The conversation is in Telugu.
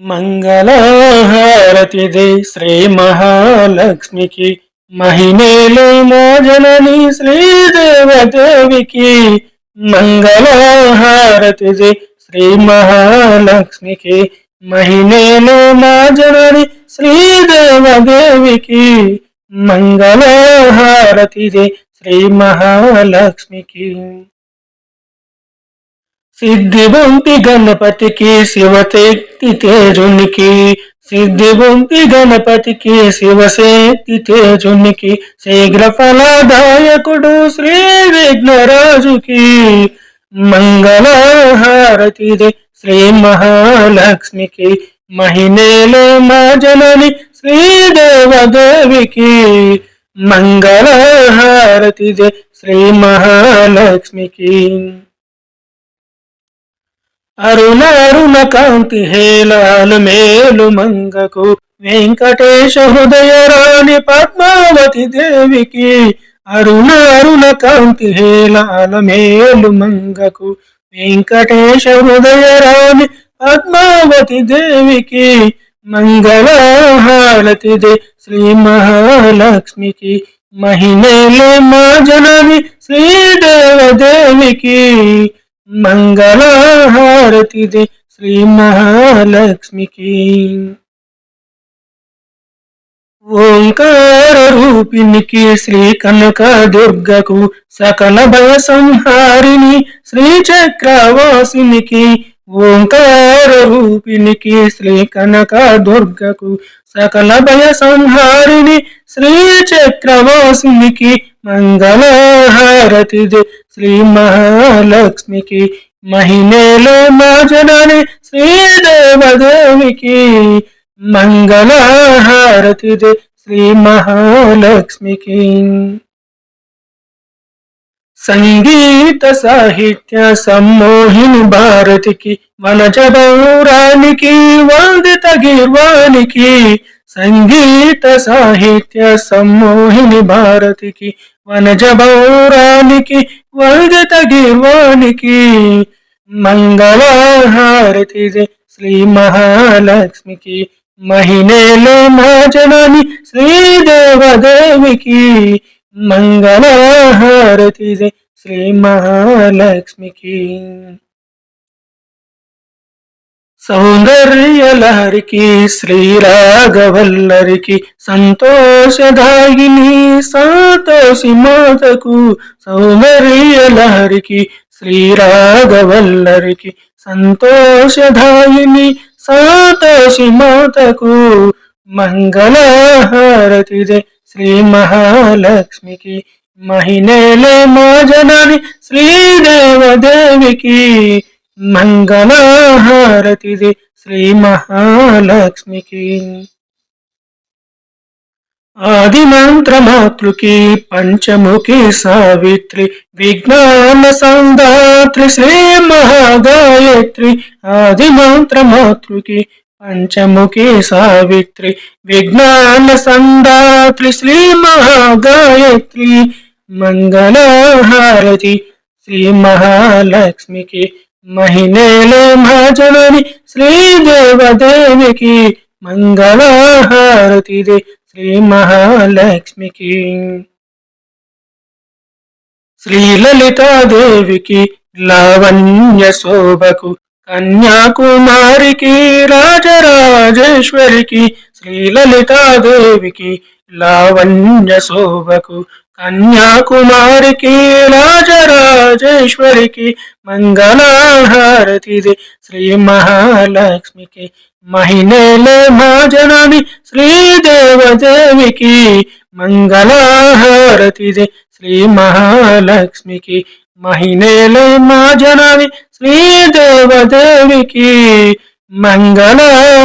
మంగళహారతిదే శ్రీ మహాలక్ష్మికి మహిమేలు మోజనని శ్రీదేవదేవికి మంగళహారతిదే శ్రీ మహాలక్ష్మికి మహిమేలు మోజనని శ్రీదేవదేవికి మంగళహారతిదే శ్రీ మహాలక్ష్మికి. సిద్ధివంతి గణపతికి శివశక్తి తేజునికి సిద్ధివంతి గణపతికి శివశక్తి తేజునికి శీఘ్ర ఫలదాయకుడు శ్రీ విఘ్నరాజుకి మంగళహారతిది శ్రీ మహాలక్ష్మికి మహిళలో మా జనని శ్రీదేవదేవికి మంగళహారతిది శ్రీ మహాలక్ష్మికి. అరుణ అరుణ కాంతి హేలాలు మేలు మంగకు. వెంకటేశ హృదయ రాణి పద్మావతి దేవికి. అరుణ అరుణ కాంతి హేలాల మేలు మంగకు. వెంకటేశ హృదయ రాణి పద్మావతి దేవికి. మంగళహారతిదే శ్రీ మహాలక్ష్మికి. మహిళలే మా జనని శ్రీదేవదేవికి మంగళహారతిదే శ్రీ మహాలక్ష్మికి. ఓంకార రూపిణికి శ్రీ కనక దుర్గకు సకల భయ సంహారిణి శ్రీ చక్రవాసినికి. ఓంకార రూపిణికి శ్రీ కనక దుర్గకు సకల భయ సంహారిణి శ్రీ చక్రవాసినికి. మంగళహారతిది శ్రీ మహాలక్ష్మికి మహిళలో మా జనని శ్రీదేవదేవికి. మంగళహారతిది శ్రీ మహాలక్ష్మికి. సంగీత సాహిత్య సమ్మోహిని భారతికి వనజ పౌరానికి వందిత గీర్వానికి సంగీత సాహిత్య సమ్మోహిని భారతికి వనజ పౌరానికి వందిత గీర్వానికి మంగళహారతిదే శ్రీ మహాలక్ష్మికి మహిళలో మా జనని శ్రీదేవదేవికి మంగళహారతి శ్రీ మహాలక్ష్మికి. సౌందర్యలహరికి శ్రీరాగవల్లరికి సంతోషదాయిని సా మాతకు సౌందర్యలహరికి శ్రీరాఘవల్లరికి సంతోషధాయిని సాతోషి మాతకు మంగళహారతిదే శ్రీ మహాలక్ష్మికి మహిళలే మా జనని శ్రీదేవదేవికి మంగళహారతిది శ్రీ మహాలక్ష్మికి ఆది మంత్రమాతృకి పంచముఖి సావిత్రి విజ్ఞాన సందాత్రి శ్రీ మహాగాయత్రి. ఆది మంత్రమాతృకి పంచముఖి సావిత్రి విజ్ఞాన సందాత్రి శ్రీ మహాగాయత్రి. మంగళహారతి శ్రీ మహాలక్ష్మికి మహిళలో మహాజనని శ్రీదేవదేవికి మంగళహారతిదే శ్రీ మహాలక్ష్మికి. శ్రీ లలితాదేవికి లావణ్య శోభకు కన్యాకుమారికి రాజరాజేశ్వరికి శ్రీ లలితాదేవికి లావణ్య శోభకు కన్యాకుమారికి రాజరాజేశ్వరికి మంగళహారతిది శ్రీ మహాలక్ష్మికి. మహిళలే మా జనని శ్రీదేవదేవికి మంగళహారతిది శ్రీ మహాలక్ష్మికి మహిళలే మా జనని శ్రీదేవదేవికి మంగళహారతిదే.